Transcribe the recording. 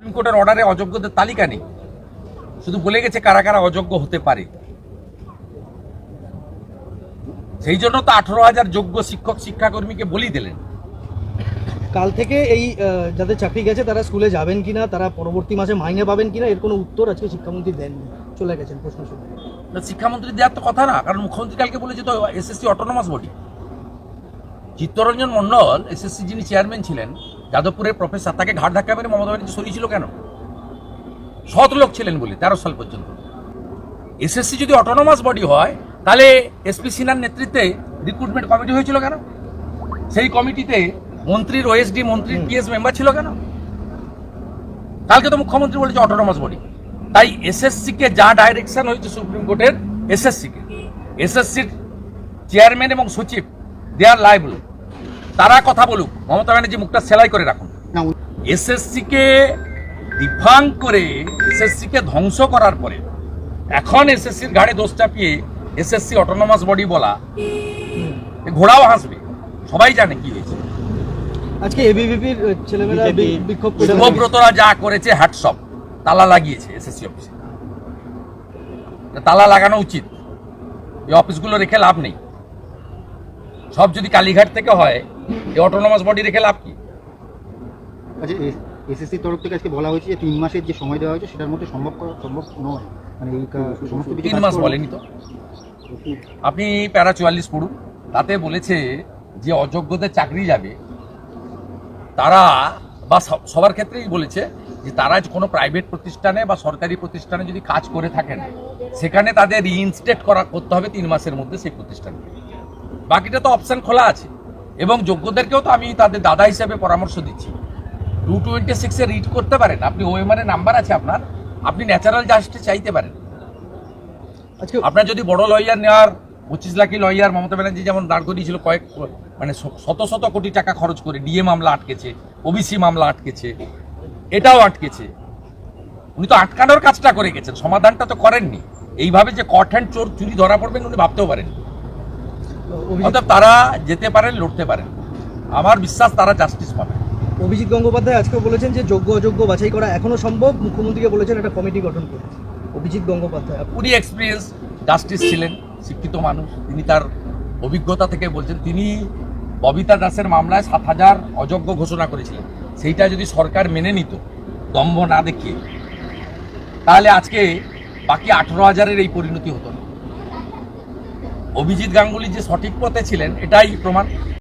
Supreme কোর্টের অর্ডারে অযোগ্যদের তালিকা নেই। শুধু বলে গেছে কারা কারা অযোগ্য হতে পারে। সেই জন্য তো আঠারো হাজার যোগ্য শিক্ষক শিক্ষাকর্মীকে বলি দিলেন। কাল থেকে এই যাদের চাকরি গেছে তারা স্কুলে যাবেন কিনা তারা পরবর্তী মাসে মাইনে পাবেন কিনা এর কোনো উত্তর আজকে শিক্ষামন্ত্রী দেননি। চলে গেছেন প্রশ্ন শুনে। না, শিক্ষামন্ত্রী দেওয়ার তো কথা না কারণ মুখ্যমন্ত্রী কালকে বলেছে তো SSC autonomous body Chittaranjan Mondal SSC যিনি চেয়ারম্যান ছিলেন যাদবপুরের প্রফেসর, তাকে ঘাট ধাক্কা মেরে মমতা ব্যানার্জি সরিয়েছিল কেন? সৎ লোক ছিলেন বলে, তেরো সাল পর্যন্ত। এসএসসি যদি অটোনমাস বডি হয়, তাহলে এসপি সিনহার নেতৃত্বে রিক্রুটমেন্ট কমিটি হয়েছিল কেন? সেই কমিটিতে মন্ত্রীর ওএসডি মন্ত্রীর পিএস মেম্বার ছিল কেন? কালকে তো মুখ্যমন্ত্রী বলেছে অটোনমাস বডি তাই এসএসসি কে যা ডাইরেকশন হয়েছে সুপ্রিম কোর্টের এসএসসি কে এসএসসির চেয়ারম্যান এবং সচিব দে আর লাইবল তারা কথা বলুক। মমতা ব্যানার্জি মুখটা সেলাই করে রাখুন। না এসএসসি কে ডিফাং করে এসএসসি কে ধ্বংস করার পরে এখন এসএসসির ঘাড়ে দোষ চাপিয়ে এসএসসি অটোনমাস বডি বলা ঘোড়াও হাসবে। সবাই জানে কি হয়েছে। আজকে এবিভিপির ছেলেমেয়েরা বিক্ষোভ শুভব্রতরা যা করেছে হ্যাটসঅপ তালা লাগিয়েছে এসএসসি অফিসে। তা তালা লাগানো উচিত। এই অফিসগুলো রেখে লাভ নেই। সব যদি কালীঘাট থেকে হয় এই অটোনমাস বডি রেখে লাভ কি? আচ্ছা এসএসসির তরফ থেকে আজকে বলা হয়েছে যে তিন মাসের যে সময় দেওয়া হয়েছে সেটার মধ্যে সম্ভব করা সম্ভব নয়। মানে এই সমস্ত তিন মাস বলেনি তো? আপনি প্যারা চুয়াল্লিশ পড়ুন তাতে বলেছে যে অযোগ্যদের চাকরি যাবে তারা বা সবার ক্ষেত্রেই বলেছে যে তারা কোনো প্রাইভেট প্রতিষ্ঠানে বা সরকারি প্রতিষ্ঠানে যদি কাজ করে থাকেন সেখানে তাদের রিইনস্টেট করা করতে হবে তিন মাসের মধ্যে সেই প্রতিষ্ঠানকে। বাকিটা তো অপশন খোলা আছে। এবং যোগ্যদেরকেও তো আমি তাদের দাদা হিসেবে পরামর্শ দিচ্ছি। টু টোয়েন্টি সিক্সে রিড করতে পারেন। আপনি ওএমআর নাম্বার আছে আপনার। আপনি ন্যাচারাল জাস্টিস চাইতে পারেন। আজকে আপনার যদি বড় লয়ার নেওয়ার পঁচিশ লাখি লয়ার মমতা ব্যানার্জি যেমন দাঁড় করিয়েছিল কয়েক মানে শত শত কোটি টাকা খরচ করে ডিএ মামলা আটকেছে ওবিসি মামলা আটকেছে এটাও আটকেছে। উনি তো আটকানোর কাজটা করে গেছেন সমাধানটা তো করেননি। এইভাবে যে কট হ্যান্ড চোর চুরি ধরা পড়বেন উনি ভাবতেও পারেন অভিজিৎ অর্থাৎ তারা যেতে পারেন লড়তে পারেন। আমার বিশ্বাস তারা জাস্টিস পাবে। অভিজিৎ গঙ্গোপাধ্যায় আজকে বলেছেন যে যোগ্য অযোগ্য বাছাই করা এখনও সম্ভব। মুখ্যমন্ত্রীকে বলেছেন একটা কমিটি গঠন করতে অভিজিৎ গঙ্গোপাধ্যায় উনি এক্সপিরিয়েন্স জাস্টিস ছিলেন শিক্ষিত মানুষ। তিনি তার অভিজ্ঞতা থেকে বলছেন তিনি ববিতা দাসের মামলায় সাত হাজার অযোগ্য ঘোষণা করেছিলেন। সেইটা যদি সরকার মেনে নিত দম্ভ না দেখিয়ে তাহলে আজকে বাকি আঠারো হাজারের এই পরিণতি হতো না। অভিজিৎ গাঙ্গুলি যে সঠিক পথে ছিলেন এটাই প্রমাণ।